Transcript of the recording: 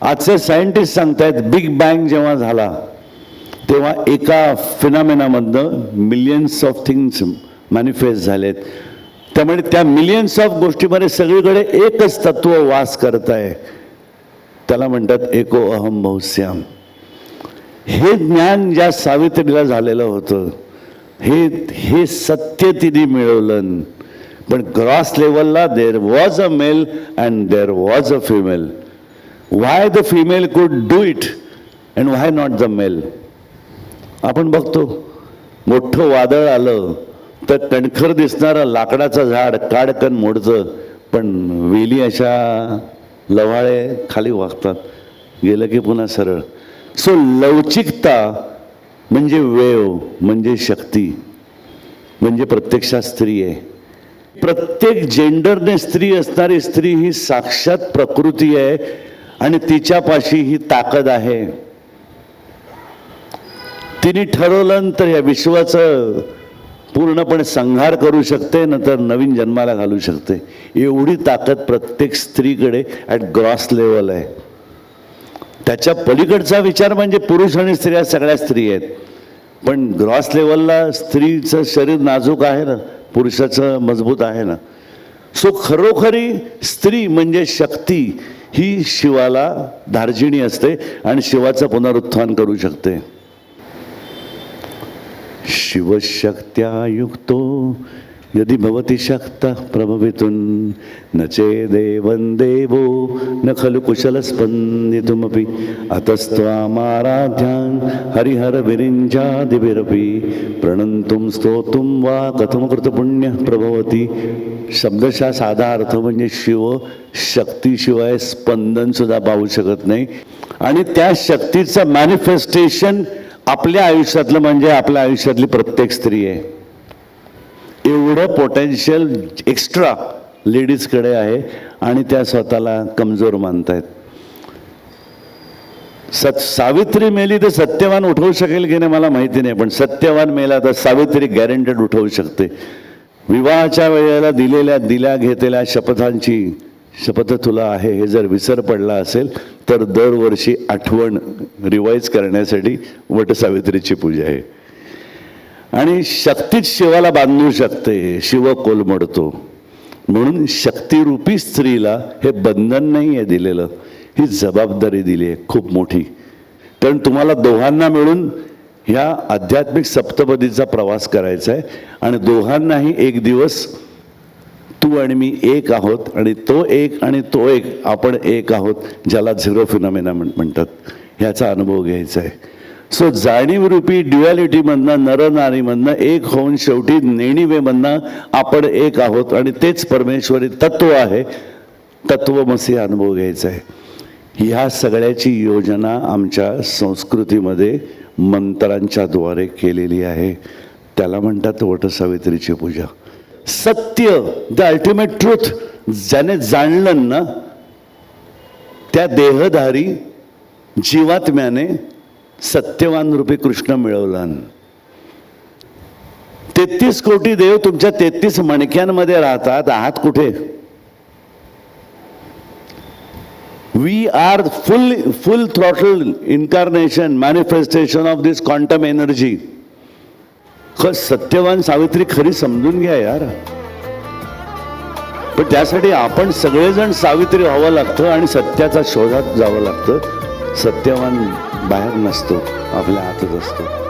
आजचे सायंटिस्ट सांगतायत big bang जेव्हा झाला तेव्हा एका फिनामिनामधनं मिलियन्स ऑफ थिंग्स मॅनिफेस्ट झालेत. त्यामुळे त्या मिलियन्स ऑफ गोष्टीमध्ये सगळीकडे एकच तत्व वास करत आहे त्याला म्हणतात एको अहम बहुश्याम हे ज्ञान ज्या सावित्रीला झालेलं होतं हे हे सत्य तिने मिळवलं. पण ग्रॉस लेवलला there was a male and there was a female why the female could do it and why not the male आपण बघतो मोठं वादळ आलं तर कणखर दिसणारं लाकडाचं झाड काडकन मोडतं पण वेली अशा लवाळे खाली वागतात. गेलं की पुन्हा सरळ. सो लवचिकता म्हणजे वेव म्हणजे शक्ती म्हणजे प्रत्यक्षात स्त्री आहे. प्रत्येक जेंडरने स्त्री असणारी स्त्री ही साक्षात प्रकृती आहे. आणि तिच्यापाशी ही ताकद आहे. तिने ठरवलं तर या विश्वाचं पूर्णपणे संहार करू शकते नंतर नवीन जन्माला घालू शकते. एवढी ताकद प्रत्येक स्त्रीकडे ॲट ग्रॉस लेवल आहे. त्याच्या पलीकडचा विचार म्हणजे पुरुष आणि स्त्रिया सगळ्या स्त्री आहेत. पण ग्रॉस लेवलला स्त्रीचं शरीर नाजूक आहे ना पुरुषाचं मजबूत आहे ना. सो खरोखरी स्त्री म्हणजे शक्ती. ही शिवाला धार्जिणी असते आणि शिवाचं पुनरुत्थान करू शकते. शिवशक्त्या युक्तो यदि भवति शक्तः प्रभवितुं न चेदेवं देवो न खलु कुशलस्पन्दितुमपि। अतस्त्वामाराध्यान् हरिहरविरिञ्जादिभिरपि प्रणन्तुं स्तोतुं वा कथं कृतपुण्यः प्रभवति। शब्दशः साधा अर्थ म्हणजे शिव शक्तीशिवाय स्पंदनसुद्धा पाहू शकत नाही। आणि त्या शक्तीचं मॅनिफेस्टेशन आपल्या आयुष्यातलं म्हणजे आपल्या आयुष्यातली प्रत्येक स्त्री आहे। एवढं पोटेन्शियल एक्स्ट्रा लेडीजकडे आहे आणि त्या स्वतःला कमजोर मानतायत. सत सावित्री मेली तर सत्यवान उठवू शकेल की नाही मला माहिती नाही पण सत्यवान मेला तर सावित्री गॅरंटेड उठवू शकते. विवाहाच्या वेळेला दिलेल्या दिल्या घेतलेल्या शपथांची शपथ तुला आहे हे जर विसर पडला असेल तर दरवर्षी आठवण रिवाईज करण्यासाठी वटसावित्रीची पूजा आहे. आणि शक्तीच शिवाला बांधू शकते शिव कोलमडतो म्हणून शक्तिरूपी स्त्रीला हे बंधन नाही आहे दिलेलं ही जबाबदारी दिली आहे खूप मोठी. कारण तुम्हाला दोघांना मिळून ह्या आध्यात्मिक सप्तपदीचा प्रवास करायचा आहे आणि दोघांनाही एक दिवस तू आणि मी एक आहोत आणि तो एक आणि तो एक आपण एक आहोत ज्याला झिरो फिनॉमिना म्हणतात. ह्याचा अनुभव घ्यायचा आहे. सो जाणीवरूपी ड्युॲलिटीमधनं नरनारीमधनं एक होऊन शेवटी नेणीवेमधनं आपण एक आहोत. आणि तेच परमेश्वरी तत्व आहे. तत्वमसी अनुभव घ्यायचा आहे. ह्या सगळ्याची योजना आमच्या संस्कृतीमध्ये मंत्रांच्या द्वारे केलेली आहे. त्याला म्हणतात वटसावित्रीची पूजा. सत्य द अल्टिमेट ट्रूथ ज्याने जाणलं ना त्या देहधारी जीवात्म्याने सत्यवान रूपी कृष्ण मिळवला तेहतीस कोटी देव तुमच्या तेहतीस मणक्यांमध्ये राहतात. आहात कुठे? We are full full throttle incarnation manifestation of this quantum energy Satyavan Savitri खरी समजून घ्या यार. पण त्यासाठी आपण सगळेजण सावित्री व्हावं लागतं आणि सत्याचा शोधात जावं लागतं. सत्यवान बाहेर नसतो आपल्या आतच असतो.